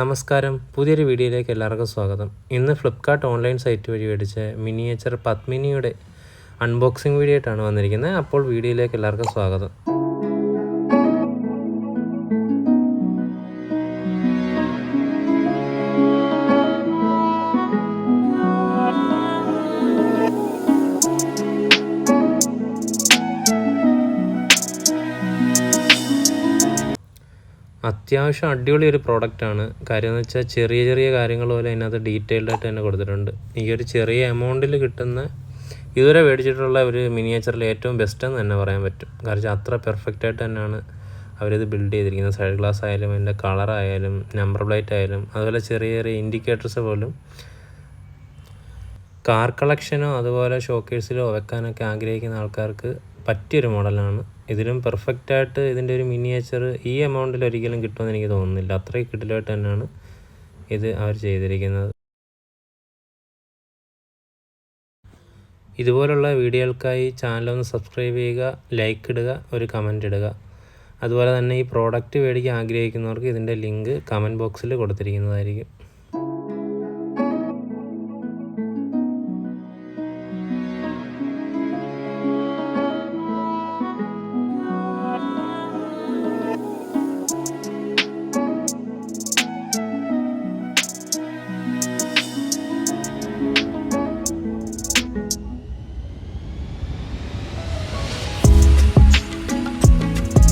നമസ്കാരം. പുതിയൊരു വീഡിയോയിലേക്ക് എല്ലാവർക്കും സ്വാഗതം. ഇന്ന് ഫ്ലിപ്കാർട്ട് ഓൺലൈൻ സൈറ്റ് വഴി മേടിച്ച മിനിയേച്ചർ പത്മിനിയുടെ അൺബോക്സിംഗ് വീഡിയോ ആയിട്ടാണ് വന്നിരിക്കുന്നത്. അപ്പോൾ വീഡിയോയിലേക്ക് എല്ലാവർക്കും സ്വാഗതം. അത്യാവശ്യം അടിപൊളി ഒരു പ്രോഡക്റ്റ് ആണ്. കാര്യം എന്ന് വെച്ചാൽ ചെറിയ ചെറിയ കാര്യങ്ങൾ പോലെ അതിനകത്ത് ഡീറ്റെയിൽഡ് ആയിട്ട് തന്നെ കൊടുത്തിട്ടുണ്ട്. ഈ ഒരു ചെറിയ എമൗണ്ടിൽ കിട്ടുന്ന ഇതുവരെ മേടിച്ചിട്ടുള്ള ഒരു മിനിയേച്ചറിൽ ഏറ്റവും ബെസ്റ്റ് എന്ന് തന്നെ പറയാൻ പറ്റും. കാരണം അത്ര പെർഫെക്റ്റ് ആയിട്ട് തന്നെയാണ് അവരിത് ബിൽഡ് ചെയ്തിരിക്കുന്നത്. സൈഡ് ഗ്ലാസ് ആയാലും അതിന്റെ കളറായാലും നമ്പർ പ്ലേറ്റ് ആയാലും അതുപോലെ ചെറിയ ചെറിയ ഇൻഡിക്കേറ്റേഴ്സ് പോലും കാർ കളക്ഷനോ അതുപോലെ ഷോക്കേഴ്സിലോ വെക്കാനൊക്കെ ആഗ്രഹിക്കുന്ന ആൾക്കാർക്ക് പറ്റിയൊരു മോഡലാണ് ഇതിലും പെർഫെക്റ്റ് ആയിട്ട് ഇതിന്റെ ഒരു മിനിയേച്ചർ ഈ എമൗണ്ടിൽ ഒരിക്കലും കിട്ടുമെന്ന് എനിക്ക് തോന്നുന്നില്ല. അത്രയും കിടിലായിട്ട് തന്നെയാണ് ഇത് അവർ ചെയ്തിരിക്കുന്നത്. ഇതുപോലുള്ള വീഡിയോകൾക്കായി ചാനൽ ഒന്ന് സബ്സ്ക്രൈബ് ചെയ്യുക ലൈക്ക് ഇടുക ഒരു കമന്റ് ഇടുക. അതുപോലെ തന്നെ ഈ പ്രോഡക്റ്റ് മേടിക്കാൻ ആഗ്രഹിക്കുന്നവർക്ക് ഇതിന്റെ ലിങ്ക് കമന്റ് ബോക്സിൽ കൊടുത്തിരിക്കുന്നതായിരിക്കും.